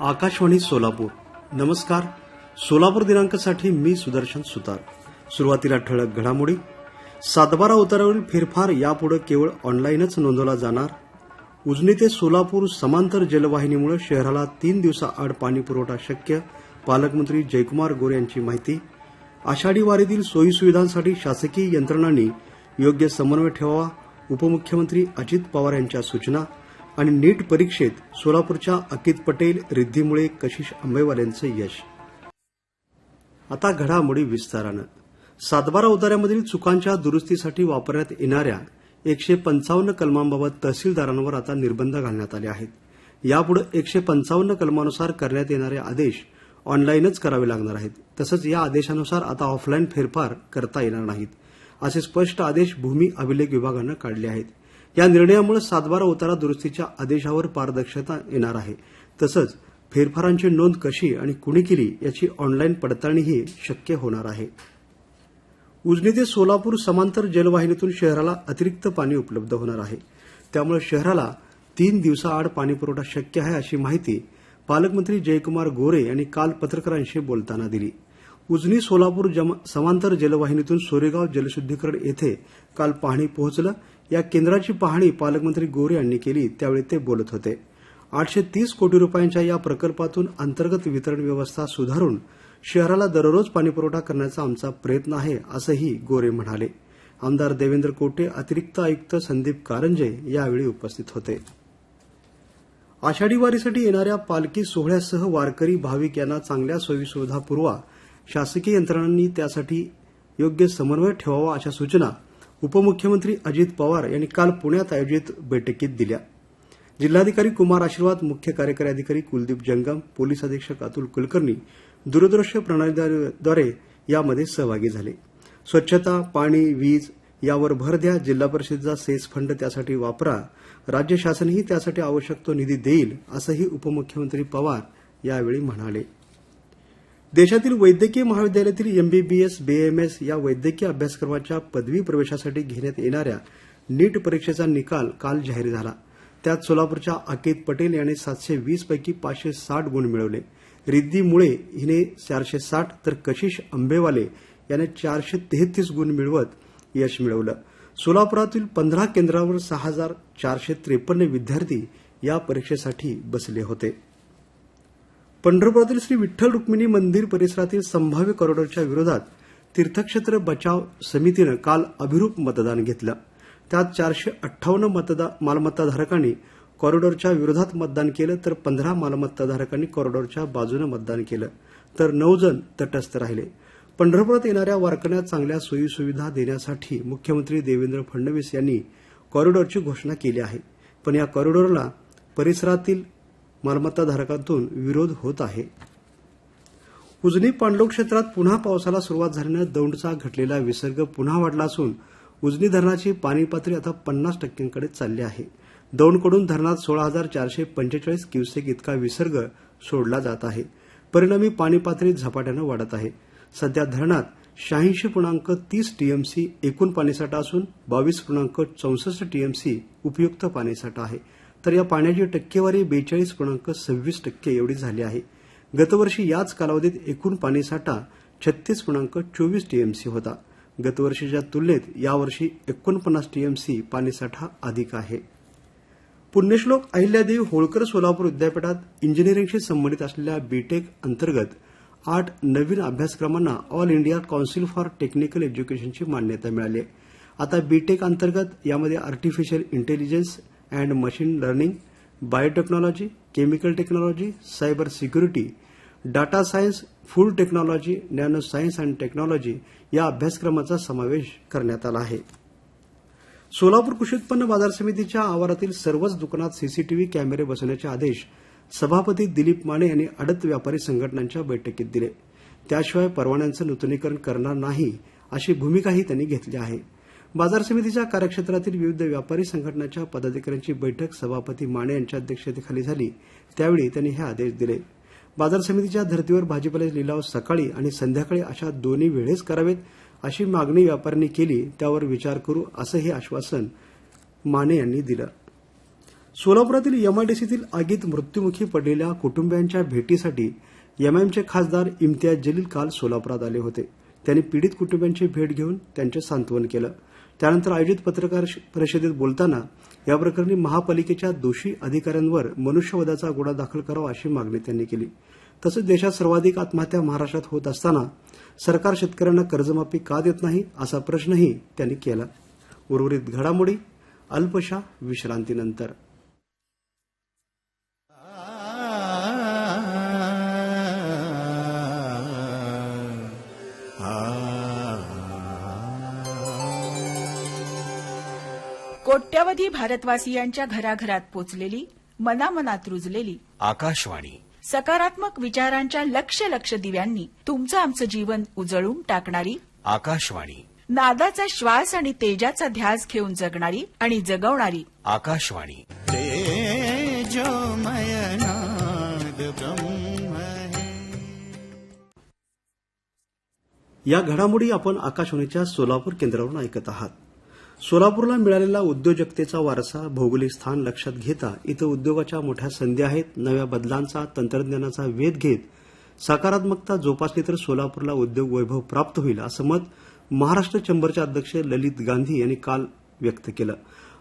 आकाशवाणी सोलापूर. नमस्कार. सोलापूर दिनांकासाठी मी सुदर्शन सुतार. सुरुवातीला ठळक घडामोडी. सातबारा उतारावरील फेरफार यापुढे केवळ ऑनलाईनच नोंदवला जाणार. उजनी ते सोलापूर समांतर जलवाहिनीमुळे शहराला तीन दिवसाआड पाणी पुरवठा शक्य पालकमंत्री जयकुमार गोरे यांची माहिती. आषाढी वारीतील सोयीसुविधांसाठी शासकीय यंत्रणांनी योग्य समन्वय ठेवावा. उपमुख्यमंत्री अजित पवार यांच्या सूचना आणि नीट परीक्षेत सोलापूरच्या अकित पटेल रिद्धीमुळे कशिश आंबेवाल्यांचं यश. आता घडामोडी विस्तारानं. सातबारा उतार्यामधील चुकांच्या दुरुस्तीसाठी वापरण्यात येणाऱ्या एकशे पंचावन्न कलमांबाबत तहसीलदारांवर आता निर्बंध घालण्यात आले आहेत. यापुढे एकशे पंचावन्न कलमानुसार करण्यात येणारे आदेश ऑनलाईनच करावे लागणार आहेत. तसंच या आदेशानुसार आता ऑफलाईन फेरफार करता येणार नाहीत. असे स्पष्ट आदेश भूमी अभिलेख विभागानं काढले आहेत. या निर्णयामुळे सातबारा उतारा दुरुस्तीच्या आदेशावर पारदर्शकता येणार आहे. तसंच फेरफारांची नोंद कशी आणि कुणी केली याची ऑनलाईन पडताळणीही शक्य होणार आहे. उजनी ते सोलापूर समांतर जलवाहिनीतून शहराला अतिरिक्त पाणी उपलब्ध होणार आहे. त्यामुळे शहराला तीन दिवसाआड पाणीपुरवठा शक्य आहे अशी माहिती पालकमंत्री जयकुमार गोरे यांनी काल पत्रकारांशी बोलताना दिली. उजनी सोलापूर जम- समांतर जलवाहिनीतून सोरेगाव जलशुद्धीकरण येथे काल पाहणी पोहोचलं. या केंद्राची पाहणी पालकमंत्री गोरे यांनी केली. त्यावेळी ते बोलत होते. आठशे तीस कोटी रुपयांच्या या प्रकल्पातून अंतर्गत वितरण व्यवस्था सुधारून शहराला दररोज पाणीपुरवठा करण्याचा आमचा प्रयत्न आहे असंही गोरे म्हणाले. आमदार देवेंद्र कोटे अतिरिक्त आयुक्त संदीप कारंजे यावेळी उपस्थित होते. आषाढी वारीसाठी येणाऱ्या पालखी सोहळ्यासह वारकरी भाविक यांना चांगल्या सोयीसुविधा पुरवा शासकीय यंत्रणांनी त्यासाठी योग्य समन्वय ठेवावा अशा सूचना उपमुख्यमंत्री अजित पवार यांनी काल पुण्यात आयोजित बैठकीत दिल्या. जिल्हाधिकारी कुमार आशीर्वाद मुख्य कार्यकारी अधिकारी कुलदीप जंगम पोलीस अधीक्षक अतुल कुलकर्णी दूरदृश्य प्रणालीद्वारे यामध्ये सहभागी झाले. स्वच्छता पाणी वीज यावर भर द्या जिल्हा परिषदेचा सेस फंड त्यासाठी वापरा राज्य शासनही त्यासाठी आवश्यक तो निधी देईल असंही उपमुख्यमंत्री पवार यावेळी म्हणाले. देशातील वैद्यकीय महाविद्यालयातील एमबीबीएस बीएमएस या वैद्यकीय अभ्यासक्रमाच्या पदवी प्रवेशासाठी घेण्यात येणाऱ्या नीट परीक्षेचा निकाल काल जाहीर झाला. त्यात सोलापूरच्या अकित पटेल याने सातशे वीस पैकी पाचशे साठ गुण मिळवले. रिद्धी मुळे हिने चारशे साठ तर कशिश आंबेवाले याने चारशे तेहतीस गुण मिळवत यश मिळवलं. सोलापुरातील पंधरा केंद्रावर सहा हजार चारशे त्रेपन्न विद्यार्थी या परीक्षेसाठी बसले होते. पंढरपुरातील श्री विठ्ठल रुक्मिणी मंदिर परिसरातील संभाव्य कॉरिडॉरच्या विरोधात तीर्थक्षेत्र बचाव समितीनं काल अभिरूप मतदान घेतलं. त्यात चारशे अठ्ठावन्न मतदा मालमत्ताधारकांनी कॉरिडॉरच्या विरोधात मतदान केलं तर पंधरा मालमत्ताधारकांनी कॉरिडॉरच्या बाजूनं मतदान केलं तर नऊ जण तटस्थ राहिले. पंढरपुरात येणाऱ्या वारकऱ्यांना चांगल्या सोयीसुविधा देण्यासाठी मुख्यमंत्री देवेंद्र फडणवीस यांनी कॉरिडॉरची घोषणा केली आहे. पण या कॉरिडॉरला परिसरातील मालमत्ताधारकांतून विरोध होत आहे. उजनी पाणलोट क्षेत्रात पुन्हा पावसाला सुरुवात झाल्यानं दौंडचा घटलेला विसर्ग पुन्हा वाढला असून उजनी धरणाची पाणी पातळी आता पन्नास टक्क्यांकडे चालली आहे. दौंडकडून धरणात सोळा हजार चारशे पंचेचाळीस क्युसेक इतका विसर्ग सोडला जात आहे. परिणामी पाणी पातळी झपाट्यानं वाढत आहे. सध्या धरणात शहाऐंशी पूर्णांक तीस टीएमसी एकूण पाणीसाठा असून बावीस पूर्णांक चौसष्ट टीएमसी उपयुक्त पाणीसाठा आहे. तर या पाण्याची टक्केवारी बेचाळीस पूर्णांक सव्वीस टक्के एवढी झाली आहे. गतवर्षी याच कालावधीत एकूण पाणीसाठा छत्तीस पूर्णांक चोवीस टीएमसी होता. गतवर्षीच्या तुलनेत यावर्षी एकोणपन्नास टीएमसी पाणीसाठा अधिक आहे. पुण्यश्लोक अहिल्यादेवी होळकर सोलापूर विद्यापीठात इंजिनिअरिंगशी संबंधित असलेल्या बीटेक अंतर्गत आठ नवीन अभ्यासक्रमांना All India Council for Technical एज्युकेशनची मान्यता मिळाली आता बीटेक अंतर्गत यामध्ये artificial intelligence and machine learning biotechnology chemical technology cyber security data science food technology nano science and technology या अभ्यासक्रमाचा समावेश करण्यात आला आहे. सोलापूर कृषी उत्पन्न बाजार समितीच्या आवारातील सर्वच दुकानात सीसीटीव्ही कॅमेरे बसवण्याचे आदेश सभापती दिलीप माने यांनी अडत व्यापारी संघटनांच्या बैठकीत दिले. त्याशिवाय परवान्यांचं नूतनीकरण करणार नाही अशी भूमिकाही त्यांनी घेतली आहे. बाजार समितीच्या कार्यक्षेत्रातील विविध व्यापारी संघटनांच्या पदाधिकाऱ्यांची बैठक सभापती माने यांच्या अध्यक्षतेखाली झाली. त्यावेळी त्यांनी हे आदेश दिले. बाजार समितीच्या धर्तीवर भाजीपाल्याचे लिलाव सकाळी आणि संध्याकाळी अशा दोन्ही वेळेस करावेत अशी मागणी व्यापाऱ्यांनी केली. त्यावर विचार करू असंही आश्वासन माने यांनी दिलं. सोलापुरातील एमआयडीसीतील आगीत मृत्युमुखी पडलेल्या कुटुंबियांच्या भेटीसाठी एमआयएमचे खासदार इम्तियाज जलील काल सोलापुरात आले होते. त्यांनी पीडित कुटुंबियांची भेट घेऊन त्यांचे सांत्वन केलं. त्यानंतर आयोजित पत्रकार परिषदेत बोलताना या प्रकरणी महापालिकेच्या दोषी अधिकाऱ्यांवर मनुष्यवधाचा गुन्हा दाखल करावा अशी मागणी त्यांनी केली. तसंच देशात सर्वाधिक आत्महत्या महाराष्ट्रात होत असताना सरकार शेतकऱ्यांना कर्जमाफी का देत नाही असा प्रश्नही त्यांनी केला. उर्वरित घडामोडी अल्पशा विश्रांतीनंतर. कोट्यवधी भारतवासियांच्या घराघरात पोचलेली मनामनात रुजलेली आकाशवाणी. सकारात्मक विचारांच्या लक्ष लक्ष दिव्यांनी तुमचं आमचं जीवन उजळून टाकणारी आकाशवाणी. नादाचा श्वास आणि तेजाचा ध्यास घेऊन जगणारी आणि जगवणारी. आकाशवाणी. है या घडामोडी आपण आकाशवाणीच्या सोलापूर केंद्रावरून ऐकत आहात. सोलापूरला मिळालेला उद्योजकतेचा वारसा भौगोलिक स्थान लक्षात घेता इथं उद्योगाच्या मोठ्या संधी आहेत. नव्या बदलांचा तंत्रज्ञानाचा वेध घेत सकारात्मकता जोपासली तर सोलापूरला उद्योग वैभव प्राप्त होईल असं मत महाराष्ट्र चंबरचे अध्यक्ष ललित गांधी यांनी काल व्यक्त केलं.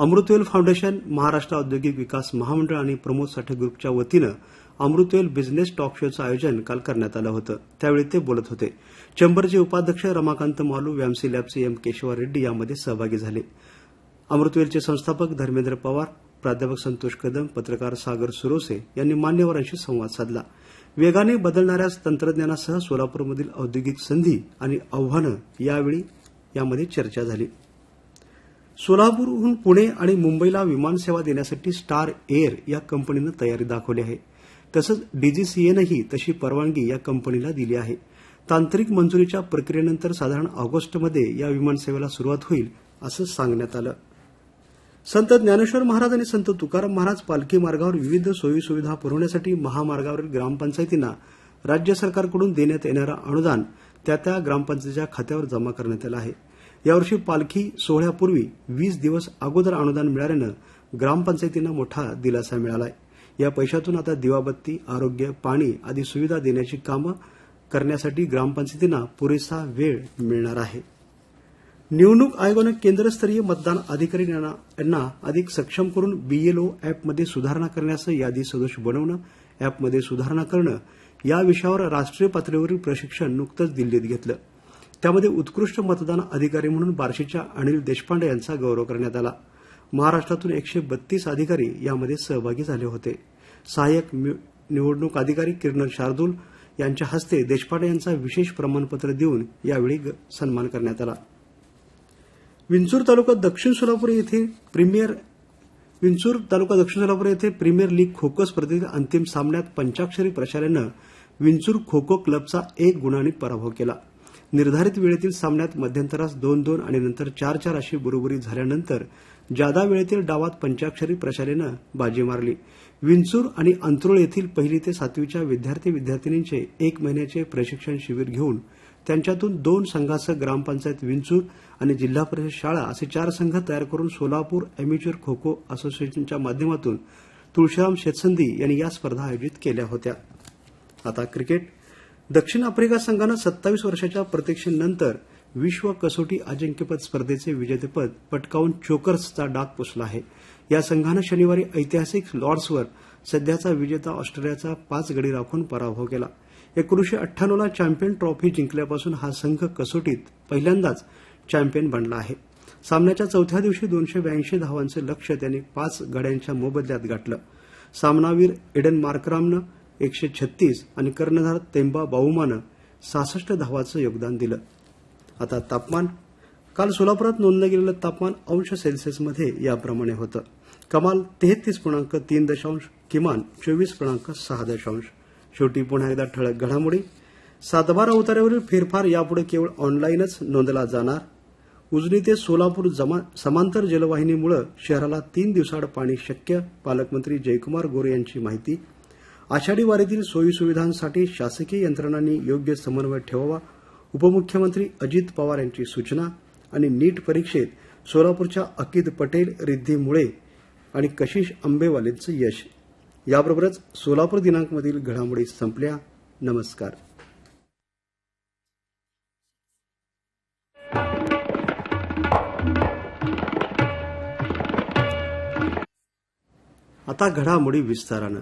अमृतवेल फाउंडेशन महाराष्ट्र औद्योगिक विकास महामंडळ आणि प्रमोद साठे ग्रुपच्या वतीनं अमृतवेल बिझनेस टॉक शोचं आयोजन काल करण्यात आलं होतं. त्यावेळी ते बोलत होते. चेंबरचे उपाध्यक्ष रमाकांत मालू व्यामसी लॅबचे एम केशवा रेड्डी यामध्ये सहभागी झाले. अमृतवेलचे संस्थापक धर्मेंद्र पवार प्राध्यापक संतोष कदम पत्रकार सागर सुरोसे यांनी मान्यवरांशी संवाद साधला. वेगाने बदलणाऱ्या तंत्रज्ञानासह सोलापूरमधील औद्योगिक संधी आणि आव्हानं यावेळी यामध्ये चर्चा झाली. सोलापूरहून पुणे आणि मुंबईला विमानसेवा देण्यासाठी स्टार एअर या कंपनीनं तयारी दाखवली आहे. तसंच डीजीसीएनंही तशी परवानगी या कंपनीला दिली आहे. तांत्रिक मंजुरीच्या प्रक्रियेनंतर साधारण ऑगस्टमध्ये या विमानसेवेला सुरुवात होईल असं सांगण्यात आलं. संत ज्ञानेश्वर महाराज आणि संत तुकाराम महाराज पालखी मार्गावर विविध सोयी सुविधा पुरवण्यासाठी महामार्गावरील ग्रामपंचायतींना राज्य सरकारकडून देण्यात येणारं अनुदान त्या त्या ग्रामपंचायतीच्या खात्यावर जमा करण्यात आलं आहे. यावर्षी पालखी सोहळ्यापूर्वी वीस दिवस अगोदर अनुदान मिळाल्यानं ग्रामपंचायतींना मोठा दिलासा मिळाला आहे या पैशातून आता दिवाबत्ती आरोग्य पाणी आदी सुविधा देण्याची कामं करण्यासाठी ग्रामपंचायतींना पुरेसा वेळ मिळणार आहे. निवडणूक आयोगानं केंद्रस्तरीय मतदान अधिकारी यांना यांना अधिक सक्षम करून बीएलओ अॅपमध्ये सुधारणा करण्याचं यादी सदोष बनवणं अॅपमध्ये सुधारणा करणं या विषयावर राष्ट्रीय पातळीवरील प्रशिक्षण नुकतंच दिल्लीत घेतलं. त्यामध्ये उत्कृष्ट मतदान अधिकारी म्हणून बार्शीच्या अनिल देशपांडे यांचा गौरव करण्यात आला. महाराष्ट्रातून एकशे बत्तीस अधिकारी यामध्ये सहभागी झाले होते. सहाय्यक निवडणूक अधिकारी किरण शार्दूल यांच्या हस्ते देशपांडे यांचा विशेष प्रमाणपत्र देऊन यावेळी ग- सन्मान करण्यात आला. विंचूर तालुका दक्षिण सोलापूर येथे प्रीमियर विंचूर तालुका दक्षिण सोलापूर येथे प्रीमियर लीग खो खो स्पर्धेतील अंतिम सामन्यात पंचाक्षरी प्रशालेनं विंचूर खो खो क्लबचा एक गुणांनी पराभव केला. निर्धारित वेळेतील सामन्यात मध्यंतरास दोन दोन आणि नंतर चार चार अशी बरोबरी झाल्यानंतर जादा वेळेतील डावात पंचाक्षरी प्रशालेनं बाजी मारली. विंचूर आणि अंत्रोळ येथील पहिली ते सातवीच्या विद्यार्थी विद्यार्थिनींचे एक महिन्याचे प्रशिक्षण शिबिर घेऊन त्यांच्यातून दोन संघासह ग्रामपंचायत विंचूर आणि जिल्हा परिषद शाळा असे चार संघ तयार करून सोलापूर अॅमेच्युअर खो खो असोसिएशनच्या माध्यमातून तुळशीराम शेतसंधी यांनी या स्पर्धा आयोजित केल्या होत्या. आता क्रिकेट दक्षिण आफ्रिका संघानं सत्तावीस वर्षाच्या प्रतीक्षेनंतर विश्व कसोटी अजिंक्यपद स्पर्धेचे विजेतेपद पटकावून चोकर्सचा डाग पुसला आहे. या संघानं शनिवारी ऐतिहासिक लॉर्ड्सवर सध्याचा विजेता ऑस्ट्रेलियाचा पाच गडी राखून पराभव केला. एकोणीशे अठ्ठ्याण्णवला चॅम्पियन ट्रॉफी जिंकल्यापासून हा संघ कसोटीत पहिल्यांदाच चॅम्पियन बनला आहे. सामन्याच्या चौथ्या दिवशी दोनशे ब्याऐंशी धावांचं लक्ष त्यांनी पाच गड्यांच्या मोबदल्यात गाठलं. सामनावीर एडन मार्करामनं एकशे छत्तीस आणि कर्णधार तेंबा बाऊमानं सहासष्ट धावाचं योगदान दिलं. आता तापमान काल सोलापुरात नोंदलं गेलेलं तापमान अंश सेल्सिअसमध्ये याप्रमाणे होतं. कमाल तेहतीस पूर्णांक तीन दशांश किमान चोवीस पूर्णांक सहा दशांश. शेवटी पुन्हा एकदा ठळक घडामोडी. सातबारा उतार्यावरील फेरफार यापुढे केवळ ऑनलाईनच नोंदला जाणार. उजनी ते सोलापूर जमा- समांतर जलवाहिनीमुळे शहराला तीन दिवसाआड पाणी शक्य पालकमंत्री जयकुमार गोरे यांची माहिती. आषाढी वारीतील सोयीसुविधांसाठी शासकीय यंत्रणांनी योग्य समन्वय ठेवावा. उपमुख्यमंत्री अजित पवार यांची सूचना आणि नीट परीक्षेत सोलापूरच्या अकिद पटेल रिद्धी मुळे आणि कशिश आंबेवालेंचं यश. याबरोबरच सोलापूर दिनांकमधील घडामोडी संपल्या. नमस्कार. आता घडामोडी विस्तारानं.